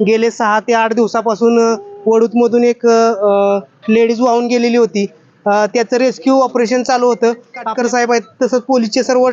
गेले सहा ते आठ दिवसापासून अ, वडूतमधून एक लेडीज वाहून गेलेली होती. त्याचं रेस्क्यू ऑपरेशन चालू होतं. काटकर साहेब आहेत तसंच पोलीसचे सर्व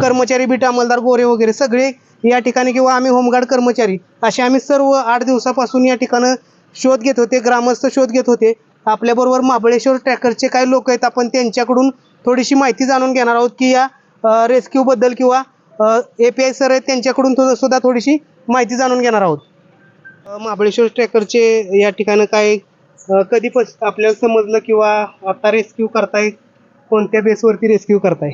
कर्मचारी बीट अंमलदार गोरे वगैरे सगळे या ठिकाणी किंवा आम्ही होमगार्ड कर्मचारी असे आम्ही सर्व आठ दिवसापासून या ठिकाणं शोध घेत होते ग्रामस्थ शोध घेत होते. आपल्याबरोबर महाबळेश्वर ट्रॅकरचे काही लोक आहेत आपण त्यांच्याकडून थोडीशी माहिती जाणून घेणार आहोत की या रेस्क्यूबद्दल किंवा ए पी आय सर आहेत त्यांच्याकडून थोडं सुद्धा थोडीशी माहिती जाणून घेणार आहोत. महाबळेश्वर ट्रॅकरचे या ठिकाणं काय कधी आपल्याला समजलं किंवा आता रेस्क्यू करताय कोणत्या बेसवरती रेस्क्यू करताय?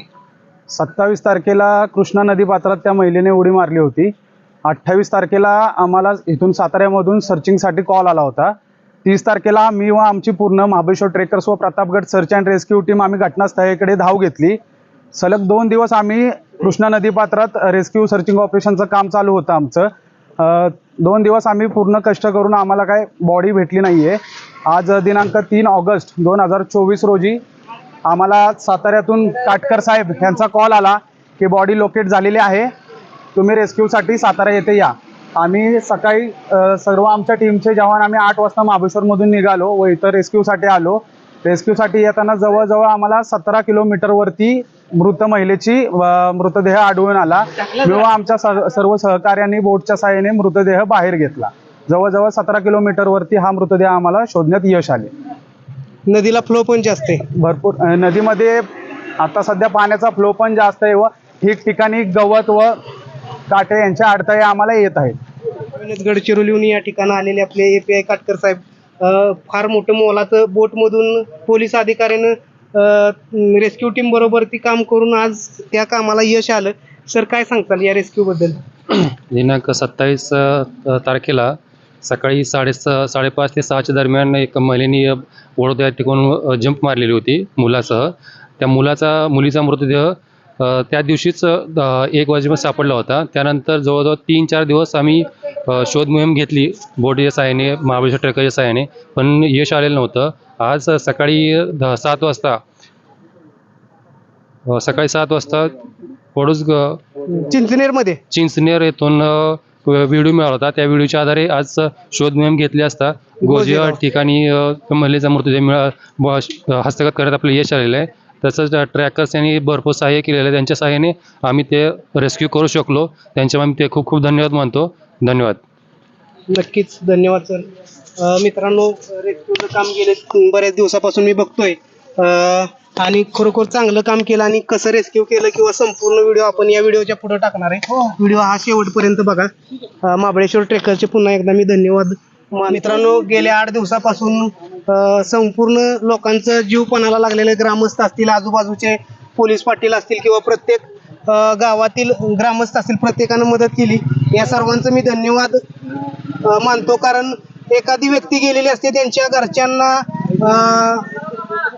सत्तावीस तारखेला कृष्णा नदी पात्रात त्या महिलेने उडी मारली होती. अठ्ठावीस तारखेला आम्हाला इथून साताऱ्यामधून सर्चिंगसाठी कॉल आला होता. तीस तारखेला मी व आमची पूर्ण महाबळेश्वर ट्रेकर्स व Pratapgad search and rescue team आम्ही घटनास्थळाकडे धाव घेतली. सलग दोन दिवस आम्ही कृष्णा नदी पात्रात रेस्क्यू सर्चिंग ऑपरेशनचं काम चालू होतं आमचं. दोन दिवस आम्ही पूर्ण कष्ट करून आम्हाला काय बॉडी भेटली नाही आहे आज दिनांक तीन ऑगस्ट दोन हजार चोवीस रोजी आम्हाला साताऱ्यातून काटकर साहेब यांचा कॉल आला की बॉडी लोकेट झालेली आहे. तुम्ही रेस्क्यूसाठी सातारा येथे या. आम्ही सकाळी सर्व आमच्या टीमचे जवान आम्ही आठ वाजता महाबळेश्वरमधून निघालो व इथं रेस्क्यूसाठी आलो. रेस्क्यूसाठी येताना जवळजवळ आम्हाला सतरा किलोमीटरवरती मृत महिलेची मृतदेह आढळून आला. व आमच्या सर- सर्व सहकार्यांनी बोटच्या साहाय्याने मृतदेह बाहेर घेतला. जवळजवळ सतरा किलोमीटरवरती हा मृतदेह आम्हाला शोधण्यात यश आले. नदीला फ्लो पण जास्त आहे. भरपूर नदीमध्ये आता सध्या पाण्याचा फ्लो पण जास्त आहे व ठिकठिकाणी गवत व काटे यांचे अडथळे आम्हाला येत आहेत. गडचिरोलीहून या ठिकाणी आलेले आपले ए पी आय काटकर साहेब. फार मोठं मोलाचं बोटमधून पोलीस अधिकाऱ्यानं रेस्क्यू टीम बरोबर ती काम करून आज त्या कामाला यश आलं. सर काय सांगताल या रेस्क्यू बद्दल? दिनांक सत्तावीस तारखेला सकाळी साडे साडेपाच ते सहाच्या दरम्यान एक महिलेनी अ, वडोदरा ठिकाणून जंप मारलेली होती मुलासह. त्या मुलाचा मुलीचा मृतदेह त्या दिवशीच एक वाजेपर्यंत सापडला होता. त्यानंतर जवळजवळ तीन चार दिवस आम्ही शोध मोहीम घेतली. बोटीच्या सहाय्याने महाबळेश्वर ट्रॅकरच्या सहाय्याने. पण यश आलेलं नव्हतं. आज सकाळी सात वाजता सकाळी सात वाजता ग चिंचनेरमध्ये? चिंचनेर येथून व्हिडिओ मिळाला होता. त्या व्हिडिओच्या आधारे आज शोध मोहीम घेतली असता. गोजे या ठिकाणी महिलेचा मृतदेह मिळा हस्तगत करण्यात आपलं यश आलेलं आहे. तसंच ट्रॅकर्स यांनी भरपूर सहाय्य केलेलं आहे. त्यांच्या सहाय्याने आम्ही ते रेस्क्यू करू शकलो. त्यांच्या आम्ही ते खूप खूप धन्यवाद मानतो. धन्यवाद. नक्कीच. धन्यवाद सर. मित्रांनो रेस्क्यूचं काम गेले बऱ्याच दिवसापासून मी बघतोय. आणि खरोखर चांगलं काम केलं आणि कसं रेस्क्यू केलं किंवा संपूर्ण व्हिडिओ आपण या व्हिडिओच्या पुढे टाकणार आहे. व्हिडिओ हा शेवटपर्यंत बघा. महाबळेश्वर ट्रेकरचे पुन्हा एकदा मी धन्यवाद मित्रांनो गेल्या आठ दिवसापासून संपूर्ण लोकांचं जीव पणाला लागलेले ग्रामस्थ असतील आजूबाजूचे पोलीस पाटील असतील किंवा प्रत्येक गावातील ग्रामस्थ असतील प्रत्येकानं मदत केली. या सर्वांचं मी धन्यवाद मानतो. कारण एखादी व्यक्ती गेलेली असते त्यांच्या घरच्यांना अ,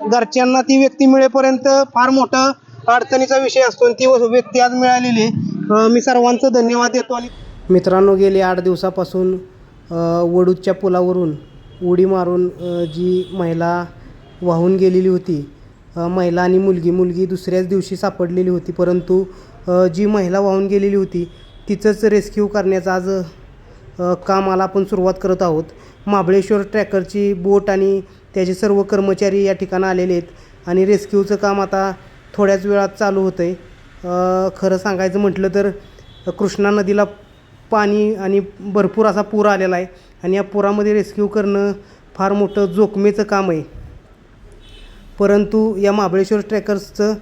घरच्यांना ती व्यक्ती मिळेपर्यंत फार मोठा अडचणीचा विषय असतो आणि ती व्यक्ती आज मिळालेली मी सर्वांचं धन्यवाद देतो आणि मित्रांनो गेले आठ दिवसापासून वडूदच्या पुलावरून उडी मारून जी महिला वाहून गेलेली होती महिला आणि मुलगी मुलगी दुसऱ्याच दिवशी सापडलेली होती परंतु जी महिला वाहून गेलेली होती तिचंच रेस्क्यू करण्याचं आज कामाला आपण सुरुवात करत आहोत. महाबळेश्वर ट्रॅकरची बोट आणि त्याचे सर्व कर्मचारी या ठिकाणी आलेले आहेत आणि रेस्क्यूचं काम आता थोड्याच वेळात चालू होतं आहे खरं सांगायचं म्हटलं तर कृष्णा नदीला पाणी आणि भरपूर असा पूर आलेला आहे. आणि या पुरामध्ये रेस्क्यू करणं फार मोठं जोखमीचं काम आहे. परंतु या महाबळेश्वर ट्रॅकर्सचं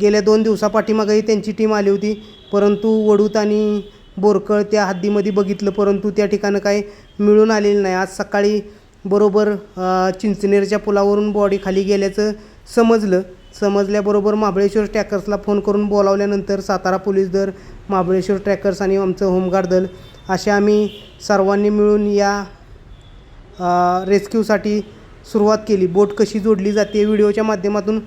गेल्या दोन दिवसापाठीमागंही त्यांची टीम आली होती. परंतु वडूत आणि बोरकळ त्या हद्दीमध्ये बघितलं परंतु त्या ठिकाणं काही मिळून आलेलं नाही. आज सकाळी बरोबर चिंचनेरच्या पुलावरून बॉडी खाली गेल्याचं समजलं. समजल्याबरोबर महाबळेश्वर ट्रॅकर्सला फोन करून बोलावल्यानंतर सातारा पोलीस दल महाबळेश्वर ट्रॅकर्स आणि आमचं होमगार्ड दल असे आम्ही सर्वांनी मिळून या रेस्क्यूसाठी सुरुवात केली. बोट कशी जोडली जाते? व्हिडिओच्या माध्यमातून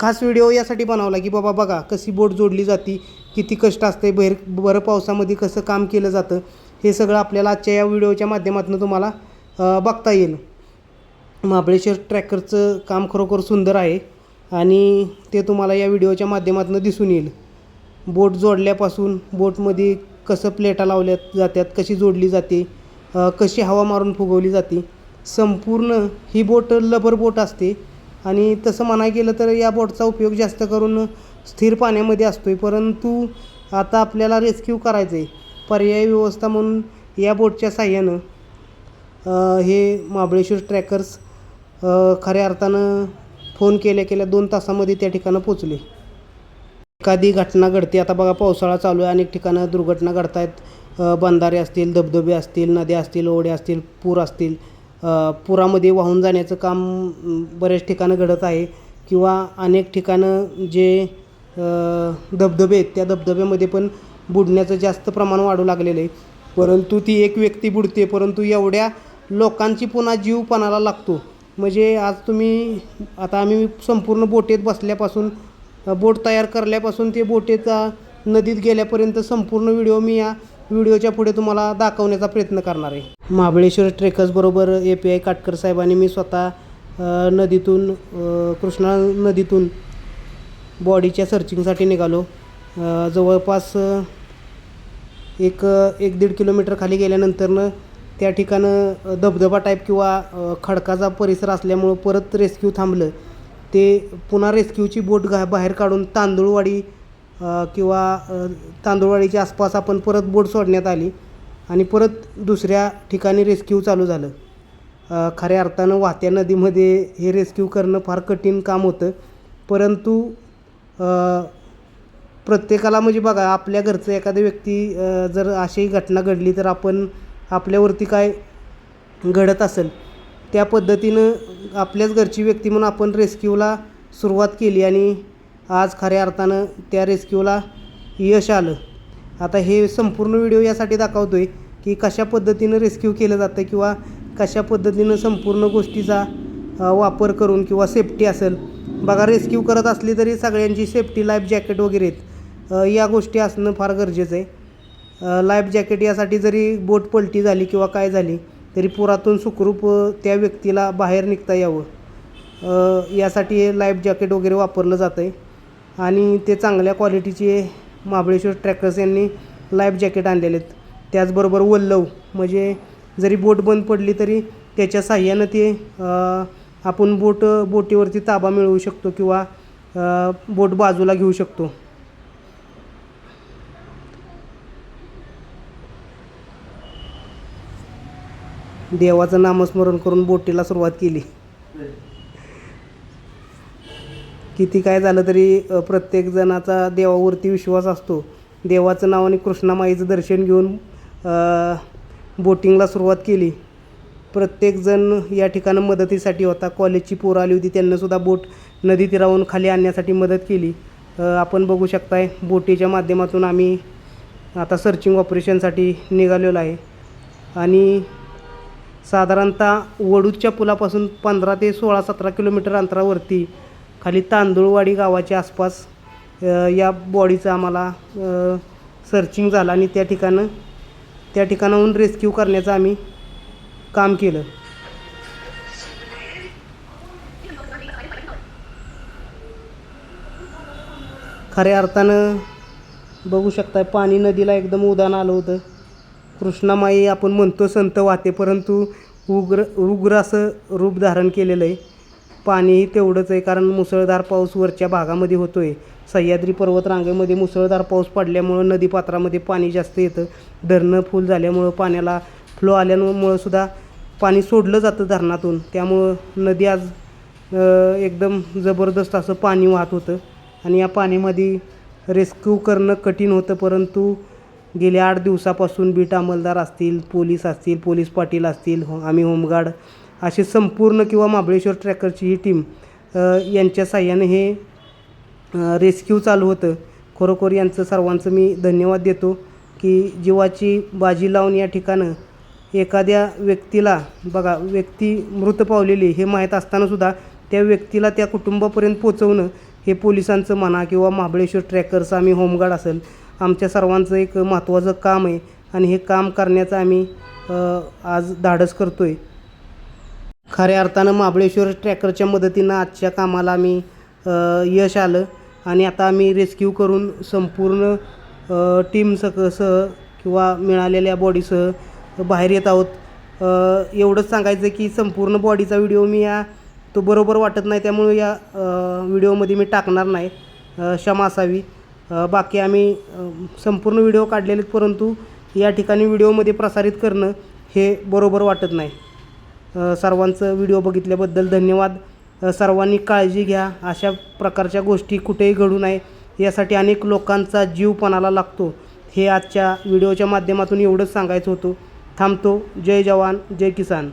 खास व्हिडिओ यासाठी बनवला की बाबा बघा कशी बोट जोडली जाते किती कष्ट असते बहिर बरं पावसामध्ये कसं काम केलं जातं हे सगळं आपल्याला आजच्या या व्हिडिओच्या माध्यमातून तुम्हाला बघता येईल. महाबळेश्वर ट्रॅकरचं काम खरोखर सुंदर आहे. आणि ते तुम्हाला या व्हिडिओच्या माध्यमातून दिसून येईल. बोट जोडल्यापासून बोटमध्ये कसं प्लेटा लावल्या जातात कशी जोडली जाते कशी हवा मारून फुगवली जाते संपूर्ण ही बोट लबर बोट असते. आणि तसं म्हणाय गेलं तर या बोटचा उपयोग जास्त करून स्थिर पाण्यामध्ये असतो आहे परंतु आता आपल्याला रेस्क्यू करायचं आहे पर्यायी व्यवस्था म्हणून या बोटच्या साह्यानं हे महाबळेश्वर ट्रॅकर्स खऱ्या अर्थानं फोन केल्या केल्या दोन तासामध्ये त्या ठिकाणं पोचले एखादी घटना घडते आता बघा पावसाळा चालू आहे अनेक ठिकाणं दुर्घटना घडत आहेत बंधारे असतील धबधबे असतील नद्या असतील ओढ्या असतील पूर असतील. पुरामध्ये वाहून जाण्याचं काम बऱ्याच ठिकाणं घडत आहे किंवा अनेक ठिकाणं जे धबधबे आहेत त्या धबधब्यामध्ये पण बुडण्याचं जास्त प्रमाण वाढू लागलेलं आहे. परंतु ती एक व्यक्ती बुडते परंतु एवढ्या लोकांची पुन्हा जीव पणाला लागतो. म्हणजे आज तुम्ही आता आम्ही संपूर्ण बोटीत बसल्यापासून बोट तयार करल्यापासून ते बोटेचा नदीत गेल्यापर्यंत संपूर्ण व्हिडिओ मी या व्हिडिओच्या पुढे तुम्हाला दाखवण्याचा प्रयत्न करणार आहे. महाबळेश्वर ट्रेकर्सबरोबर ए पी आय काटकर साहेबांनी मी स्वतः नदीतून कृष्णा नदीतून बॉडीच्या सर्चिंगसाठी निघालो. जवळपास एक एक दीड किलोमीटर खाली गेल्यानंतरनं त्या ठिकाणं धबधबा टाईप किंवा खडकाचा परिसर असल्यामुळं परत रेस्क्यू थांबलं. ते पुन्हा रेस्क्यूची बोट घा बाहेर काढून तांदूळवाडी किंवा तांदूळवाडीच्या आसपास आपण परत बोट सोडण्यात आली आणि परत दुसऱ्या ठिकाणी रेस्क्यू चालू झालं. खऱ्या अर्थानं वाहत्या नदीमध्ये हे रेस्क्यू करणं फार कठीण काम होतं. परंतु प्रत्येकाला म्हणजे बघा आपल्या घरचं एखादी व्यक्ती जर अशी घटना घडली तर आपण आपल्यावरती काय घडत असेल त्या पद्धतीनं आपल्याच घरची व्यक्ती म्हणून आपण रेस्क्यूला सुरुवात केली आणि आज खऱ्या अर्थानं त्या रेस्क्यूला यश आलं. आता हे संपूर्ण व्हिडिओ यासाठी दाखवतो आहे की कशा पद्धतीनं रेस्क्यू केलं जातं किंवा कशा पद्धतीनं संपूर्ण गोष्टीचा वापर करून किंवा सेफ्टी असेल. बघा रेस्क्यू करत असली तरी सगळ्यांची सेफ्टी लाईफ जॅकेट वगैरे आहेत. या गोष्टी असणं फार गरजेचं आहे. लाईफ जॅकेट यासाठी जरी बोट पलटी झाली किंवा काय झाली तरी पुरातून सुखरूप त्या व्यक्तीला बाहेर निघता यावं. यासाठी हे लाईफ जॅकेट वगैरे वापरलं जातं आहे आणि ते चांगल्या क्वालिटीचे महाबळेश्वर ट्रॅकर्स यांनी लाईफ जॅकेट आणलेले आहेत. त्याचबरोबर वल्लव म्हणजे जरी बोट बंद पडली तरी त्याच्या साह्यानं ते आपण बोट बोटीवरती ताबा मिळवू शकतो किंवा बोट बाजूला घेऊ शकतो. देवाचं नामस्मरण करून बोटीला सुरुवात केली. किती काय झालं तरी प्रत्येक जणाचा देवावरती विश्वास असतो. देवाचं नाव आणि कृष्णामाईचं दर्शन घेऊन बोटिंगला सुरुवात केली. प्रत्येकजण या ठिकाणं मदतीसाठी होता. कॉलेजची पोरं आली होती त्यांनासुद्धा बोट नदी तीरावरून खाली आणण्यासाठी मदत केली. आपण बघू शकताय बोटीच्या माध्यमातून आम्ही आता सर्चिंग ऑपरेशनसाठी निघालेलो आहे. आणि साधारणतः वडूच्या पुलापासून पंधरा ते सोळा सतरा किलोमीटर अंतरावरती खाली तांदूळवाडी गावाच्या आसपास या बॉडीचं आम्हाला सर्चिंग झालं आणि त्या ठिकाणं त्या ठिकाणाहून रेस्क्यू करण्याचं आम्ही काम केलं. खऱ्या अर्थानं बघू शकताय पाणी नदीला एकदम उदान आलं होतं. कृष्णामाई आपण म्हणतो संत वाहते परंतु उग्र उग्र असं रूप धारण केलेलं आहे. पाणीही तेवढंच आहे कारण मुसळधार पाऊस वरच्या भागामध्ये होतो आहे सह्याद्री पर्वतरांगेमध्ये मुसळधार पाऊस पडल्यामुळं नदीपात्रामध्ये पाणी जास्त येतं. धरणं फुल झाल्यामुळं पाण्याला फ्लो आल्यामुळं सुद्धा पाणी सोडलं जातं धरणातून. त्यामुळं नदी आज एकदम जबरदस्त असं पाणी वाहत होतं. आणि या पाण्यामध्ये रेस्क्यू करणं कठीण होतं परंतु गेले आठ दिवसापासून बीट अंमलदार असतील पोलीस असतील पोलीस पाटील असतील हो आम्ही होमगार्ड असे संपूर्ण किंवा महाबळेश्वर ट्रॅकरची ही टीम यांच्या साह्याने हे रेस्क्यू चालू होतं. खरोखर यांचं सर्वांचं मी धन्यवाद देतो की जीवाची बाजी लावून या ठिकाणं एखाद्या व्यक्तीला बघा व्यक्ती मृत पावलेली हे माहीत असतानासुद्धा त्या व्यक्तीला त्या कुटुंबापर्यंत पोचवणं हे पोलिसांचं म्हणा किंवा महाबळेश्वर ट्रॅकर्स आम्ही होमगार्ड असेल आमच्या सर्वांचं एक महत्त्वाचं काम आहे आणि हे काम करण्याचं आम्ही आज धाडस करतो आहे खऱ्या अर्थानं महाबळेश्वर ट्रॅकरच्या मदतीनं आजच्या कामाला आम्ही यश आलं आणि आता आम्ही रेस्क्यू करून संपूर्ण टीम सक सह किंवा मिळालेल्या बॉडीसह बाहेर येत आहोत. एवढंच सांगायचं की संपूर्ण बॉडीचा व्हिडिओ मी या तो बरोबर वाटत नाही त्यामुळे या व्हिडिओमध्ये मी टाकणार नाही. क्षमा असावी. बाकी आम्ही संपूर्ण व्हिडिओ काढलेले आहेत, परंतु या ठिकाणी व्हिडिओमध्ये प्रसारित करणं हे बरोबर वाटत नाही. सर्वांचं व्हिडिओ बघितल्याबद्दल धन्यवाद. सर्वांनी काळजी घ्या. अशा प्रकारच्या गोष्टी कुठेही घडू नये. यासाठी अनेक लोकांचा जीव पणाला लागतो. हे आजच्या व्हिडिओच्या माध्यमातून एवढंच सांगायचं होतं. थांबतो. जय जवान जय किसान.